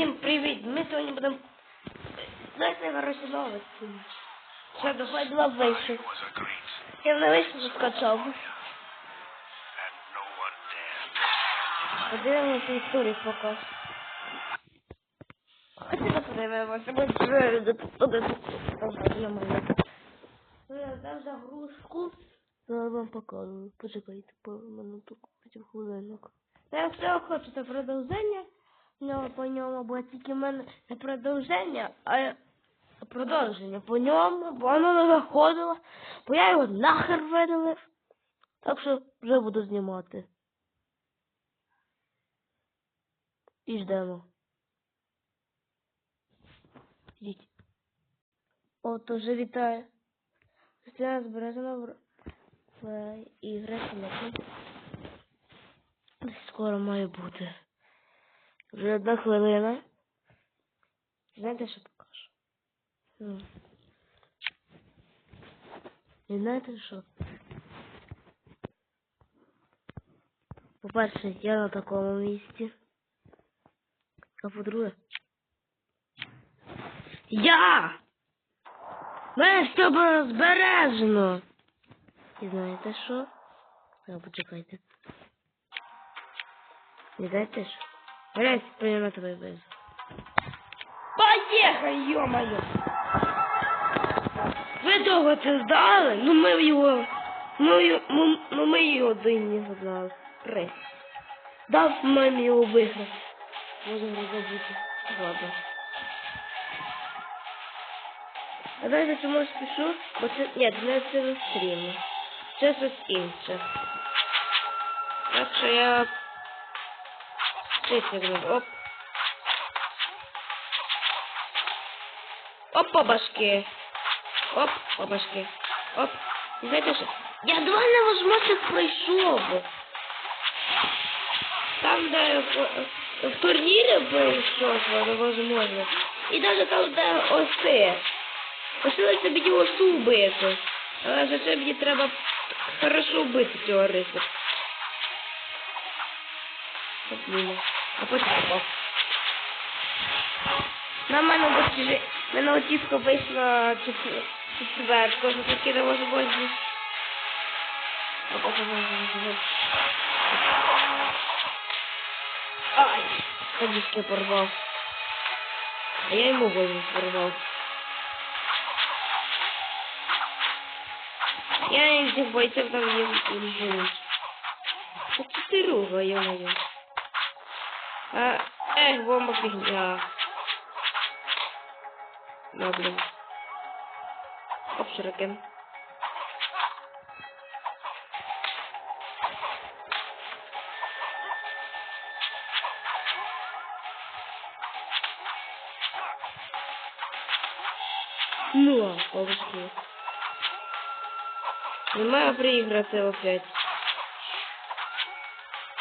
Всім привіт! Ми сьогодні будемо... Знаєте, коротше, новості. Що доходила great, Я на one dared. Подивимося історію показ. Хочете подивимося, бо це один Я дам загрузку. Зараз вам показую. Почекайте, по минуту, потім хвилинок. Я все хочете продовження. Нього по ньому, бо тільки в мене не продовження, а продовження по ньому, бо воно не виходило, бо я його нахер видалив. Так що вже буду знімати. І ждемо. Йдіть. От уже вітаю. Христина збережена в, ігри. Скоро має бути. Вже одна хвилина. Знаєте, що покажу? Ну. І знаєте що? По-перше, я на такому місці. А по-друге. Я! Мене все було збережено. І знаєте що? А, почекайте. І знаєте що? Прямо твій без. Поїхай, ё-моё! Ви довго це здали? Ну ми його... Ну, й- ну, ну ми його динні задали. Три. Дав мамі його виграти. Можна забути. Ладно. А знаєте, чому я спішу? Бо це... Ні, не це не стрім. Це щось інше. Так що я... Висягнув. Оп. Оп, по башки. Оп, по башки. Оп. І знаєте що? Я два невозможних пройшов. Там, де в, в турнірі пройшов невозможно. І навіть там, де це. Лишилося мені ось убити. Але за це мені треба хорошо вбити цього риса. Блін. А потім попав. На мене достіжи... Мене очівка вийшла четвер- четвертку, що таки не може бути. А потім Ай! Ходішки порвав. А я йому голову порвав. Я їм цих бойців там не живу. Що ти руга, йо-моє. Бомба фігня. На, блин. Оп, широкен. Ну, а, полушки. Не маю приіграти опять.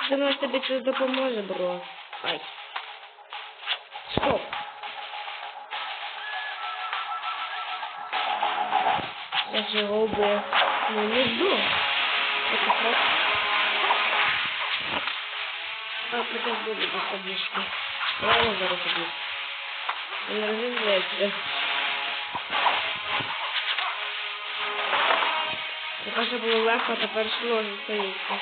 Думаю, тобі це допоможе, бро. Ай. Стоп. Я же його убив. Ну не жду. Это так. А, подожди, буду ходишки. Я зараз убив. Він розуміється. Тепер що було легко, а тепер сложно стоїться.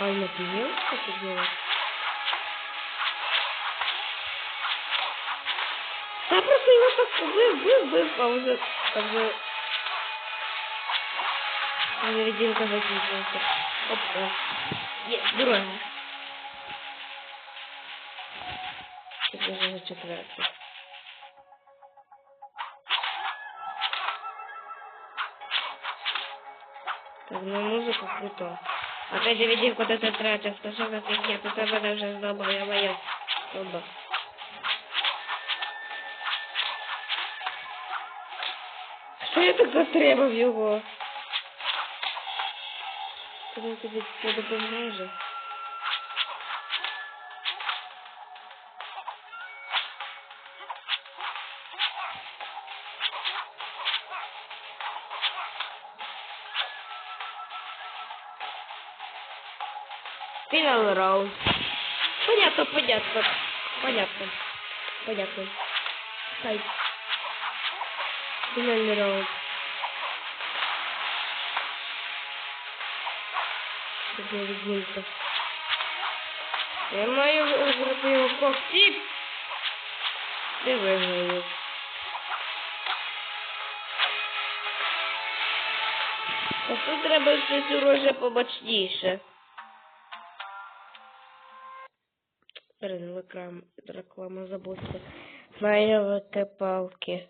А он напьел, как это делать? Да просто его так вы, вы, вы, а уже как бы... Невидимка закинется. Опа. Есть, дурак. Это уже четвертый. Так, ну музыка круто. Опять заведи куда-то тратил, что что за фигня, тут об этом уже сдобал, я моя. Оба. Що я так затребав його? Коли тобі це допоможе? Финал раунд. Понятно, понятно. Понятно. Понятно. Хай. Фінальний раунд. Я маю виграти його когті. Ти виграєш. А тут треба щось уроже побачніше. Блин, реклама, реклама забудьте. Майовики палки.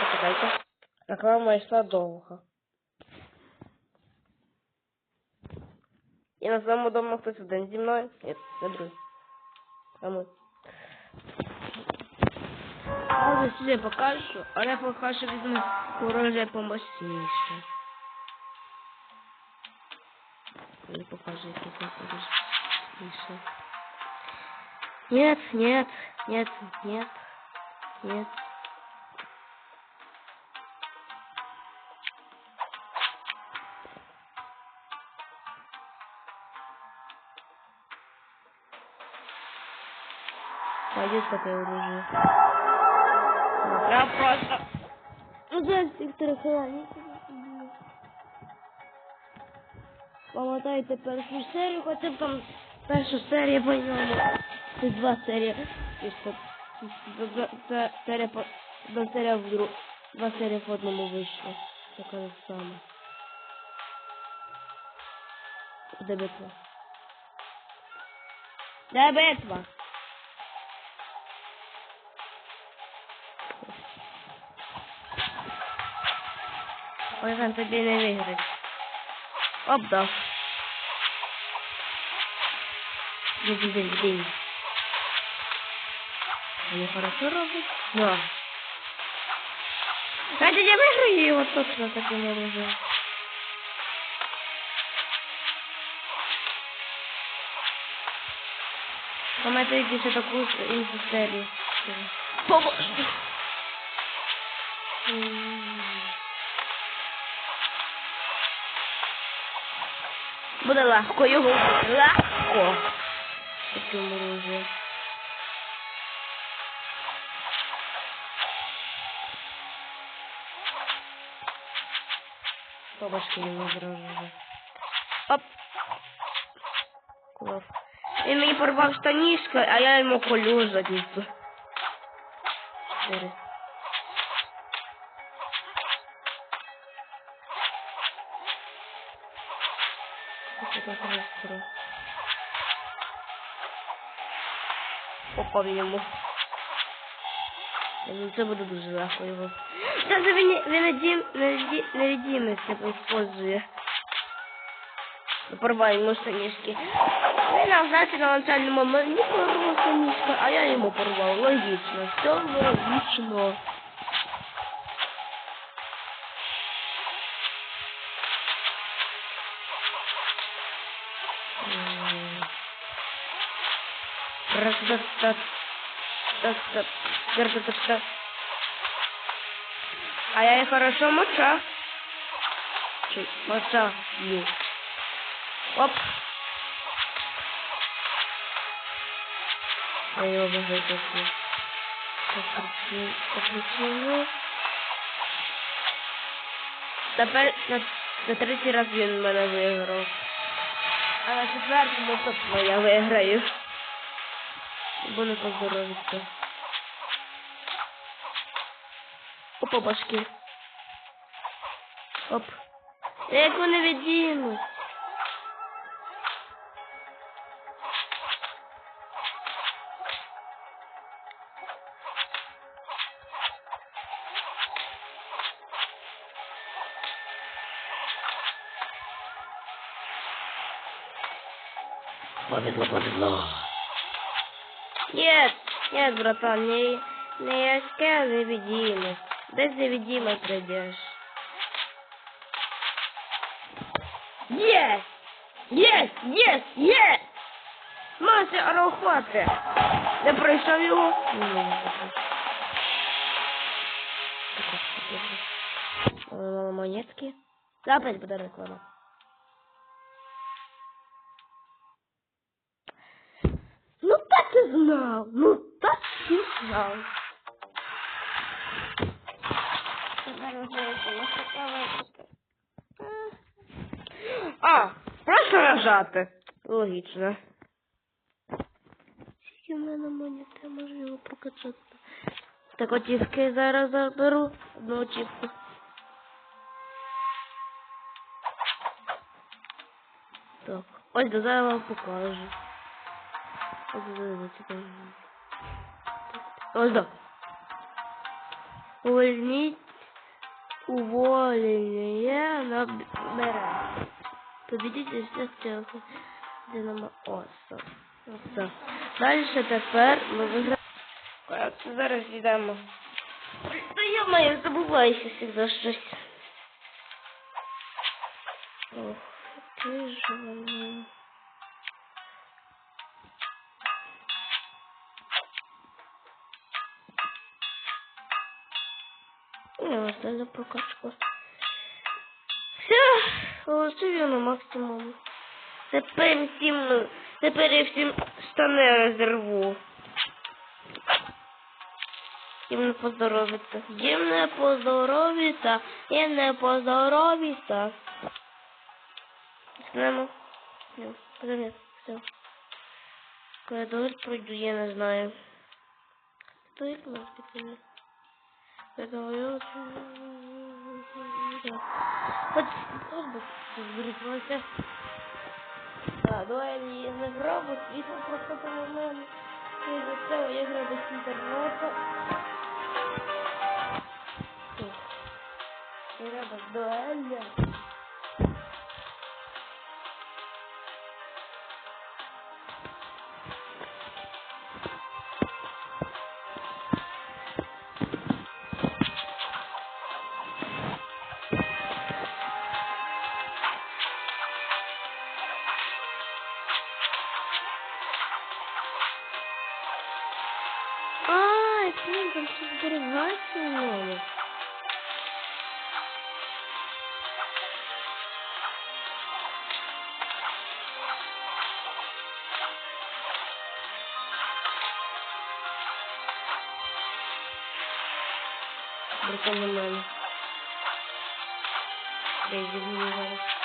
Почекайте. Реклама йшла довго. І на самому дому хтось один зі мною? Ні, не другий. А. Може сюди покажу, але поки що візьму вороже помощніше. Не покажу, який там помощніше. Нет, нет, нет, нет, нет. Пойдет такое оружие. Я просто... Ну, зараз Пам'ятаєте першу серію, хоча б там перша серія по ньому. Це два серії. Серія по одна серія в друг, два серії по одному вийшло. Така ж сама. Де битва? Де битва? Ой, він тобі не виграє. Оп, да. Иди, иди, иди. Они хорошо робят? Да. Хотя я выиграю его точно таким оружием. Пам'ятаєте ще таку іншу серію. Побачте. Буде легко його. Легко. Таким оружием. Побачки його зразу. Оп. Клас. Він мені порвав штанішки, а я йому колю задницю. Чотири. Попав йому. Ну, це буде дуже легко його. Це він невидимість использує. Порвай йому штанішки. Він нам, знаєте, на начальному мені порвав штанішки, а я йому порвав. Логічно. Все логічно. А я и хорошо моча. Чуть моча. Оп. Я его обожаю такой. Покручу. Тепер на, на третій раз він мене виграв. А на четвертому точно я виграю. Бо не поздоровиться. Опа, башки. Оп. Як вони відділи? Повезло, повезло. Нет, нет, братан, не, не яське невидимость. Десь невидимость прийдеш. Єс! Єс! Єс! Єс! Мася Арахвати! Не пройшов його? Ні, не пройшов. Монетки. Опять буде реклама. Ну так і знав. Ну так і знав. А, просто нажати. Логічно. Скільки в мене монета, можу його прокачати. Так очівки зараз заберу. Одну очівку. Так, ось до зараз вам покажу. Ось так. Увольніть уволення на бере. Побідіть всіх цих Динамо Оса. Все. Далі тепер ми виграємо. Зараз йдемо. Та я маю забуваюся завжди щось. Ох, же воно. Не, оставлю прокачку. Все, голосую на максимум. Тепер всім, ну, тепер я всім штани розірву. Їм не поздоровиться. Їм не поздоровиться. Їм не поздоровиться. Снемо. Привіт. Все. Коридор пройду, я не знаю. Хто їх може піти? Я зберіглося. А, дуелі не грабу, світло просто повернемо. І за цього я граю без інтернету. Треба дуеля. Ай, блин, там все зберігатися надо. Прикольно мене. Я її зараз.